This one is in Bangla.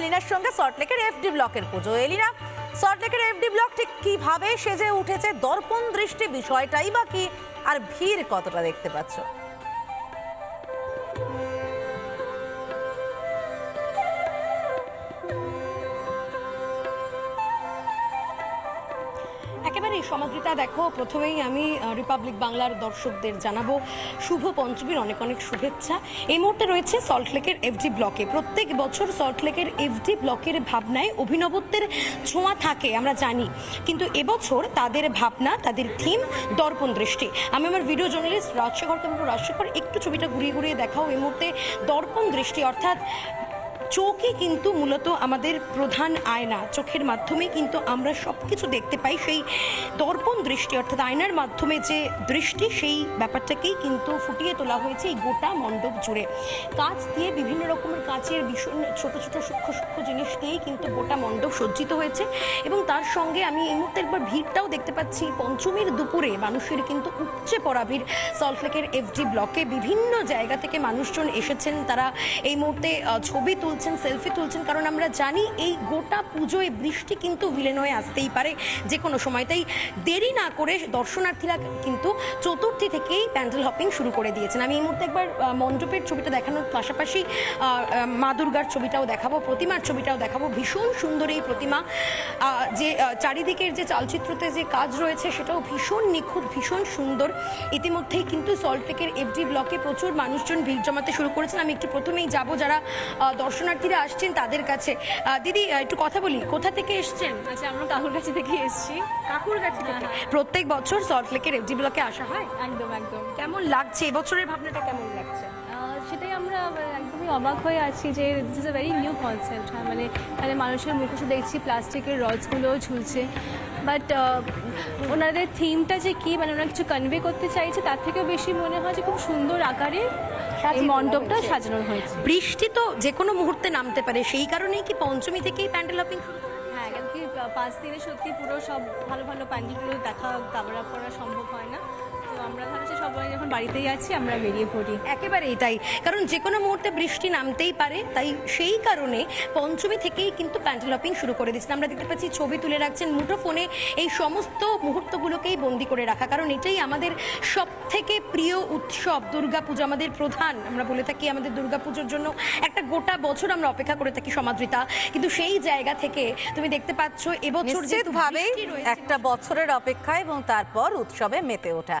এলিনার সঙ্গে সল্টলেকের এফডি ব্লকের পুজো। এলিনা সল্টলেকের এফডি ব্লক ঠিক কীভাবে সেজে উঠেছে? দর্পণ দৃষ্টি বিষয়টাই বা কি? আর ভিড় কতটা দেখতে পাচ্ছ? একেবারে সমাদৃতা দেখো। প্রথমেই আমি রিপাবলিক বাংলার দর্শকদের জানাব শুভ পঞ্চমীর অনেক অনেক শুভেচ্ছা। এই মুহূর্তে রয়েছে সল্টলেকের এফডি ব্লকে প্রত্যেক বছর সল্টলেকের এফডি ব্লকের ভাবনায় অভিনবত্বের ছোঁয়া থাকে, আমরা জানি। কিন্তু এবছর তাদের ভাবনা, তাদের থিম দর্পণ দৃষ্টি। আমি আমার ভিডিও জার্নালিস্ট রাজশেখরকে বলব রাজশেখর একটু ছবিটা ঘুরিয়ে ঘুরিয়ে দেখাও। এই মুহূর্তে দর্পণ দৃষ্টি, অর্থাৎ চোখই কিন্তু মূলত আমাদের প্রধান আয়না। চোখের মাধ্যমে কিন্তু আমরা সব কিছু দেখতে পাই সেই দর্পণ দৃষ্টি অর্থাৎ আয়নার মাধ্যমে যে দৃষ্টি, সেই ব্যাপারটাকেই কিন্তু ফুটিয়ে তোলা হয়েছে এই গোটা মণ্ডপ জুড়ে। কাঁচ দিয়ে বিভিন্ন রকমের কাঁচের ভীষণ ছোট ছোট, সূক্ষ্ম সূক্ষ্ম জিনিস দিয়েই কিন্তু গোটা মণ্ডপ সজ্জিত হয়েছে এবং তার সঙ্গে আমি এই মুহূর্তে একবার ভিড়টাও দেখতে পাচ্ছি, পঞ্চমীর দুপুরে মানুষের কিন্তু উপচে পড়া ভিড়। সল্টলেকের এফডি ব্লকে বিভিন্ন জায়গা থেকে মানুষজন এসেছেন, তারা এই মুহূর্তে ছবি ছবি তুলছেন সেলফি তুলছেন কারণ আমরা জানি এই গোটা পুজোয় বৃষ্টি কিন্তু ভিলেন হয়ে আসতেই পারে যে কোনো সময়। তাই দেরি না করে দর্শনার্থীরা কিন্তু চতুর্থী থেকেই প্যান্ডেল হপিং শুরু করে দিয়েছেন। আমি এই মুহূর্তে একবার মণ্ডপের ছবিটা দেখানোর পাশাপাশি মা দুর্গার ছবিটাও দেখাবো প্রতিমার ছবিটাও দেখাবো। ভীষণ সুন্দর এই প্রতিমা যে চারিদিকের যে চালচিত্রতে যে কাজ রয়েছে সেটাও ভীষণ নিখুঁত ভীষণ সুন্দর। ইতিমধ্যেই কিন্তু সল্টলেকের এফডি ব্লকে প্রচুর মানুষজন ভিড় জমাতে শুরু করেছেন। আমি একটু প্রথমেই যাব যারা আহ, দর্শনার্থীরা আসছেন তাদের কাছে। দিদি একটু কথা বলি। কোথা থেকে এসছেন? আচ্ছা আমরা কাকুর কাছে থেকে এসেছি। কাকুর কাছে থেকে? হ্যাঁ, হ্যাঁ। প্রত্যেক বছর সল্টলেকের এফজি ব্লকে আসা হয়? একদম একদম। কেমন লাগছে? এবছরের ভাবনাটা কেমন লাগছে? সেটাই আমরা একদমই অবাক হয়ে আছি যে this is a very new concept হ্যাঁ মানে মানে মানুষের মুখোশে দেখছি প্লাস্টিকের রডসগুলোও ঝুলছে। বাট ওনাদের থিমটা যে কী মানে ওনারা কিছু কনভে করতে চাইছে তার থেকেও বেশি মনে হয় যে খুব সুন্দর আকারে এই মণ্ডপটা সাজানো হয়েছে। বৃষ্টি তো যে কোনো মুহূর্তে নামতে পারে সেই কারণেই কি পঞ্চমী থেকেই প্যান্ডেল হপিং শুরু হ্যাঁ কেন কি পাঁচ দিনে সত্যি পুরো সব ভালো ভালো প্যান্ডেলগুলো দেখা কাভার আপ করা সম্ভব হয় না। আমরা ভাবছি সবাই যখন বাড়িতেই আছি আমরা বেরিয়ে পড়ি। একেবারেই তাই কারণ যে কোনো মুহূর্তে বৃষ্টি নামতেই পারে তাই সেই কারণে পঞ্চমী থেকেই কিন্তু প্যান্ডেল হপিং শুরু করে দিচ্ছেন আমরা দেখতে পাচ্ছি ছবি তুলে রাখছেন মুঠো ফোনে এই সমস্ত মুহূর্তগুলোকেই বন্দি করে রাখা কারণ এটাই আমাদের সব থেকে প্রিয় উৎসব দুর্গাপুজো আমাদের প্রধান আমরা বলে থাকি আমাদের দুর্গাপুজোর জন্য একটা গোটা বছর আমরা অপেক্ষা করে থাকি সমাদৃতা। কিন্তু সেই জায়গা থেকে তুমি দেখতে পাচ্ছ এবছর যেহেতু একটা বছরের অপেক্ষা এবং তারপর উৎসবে মেতে ওঠা।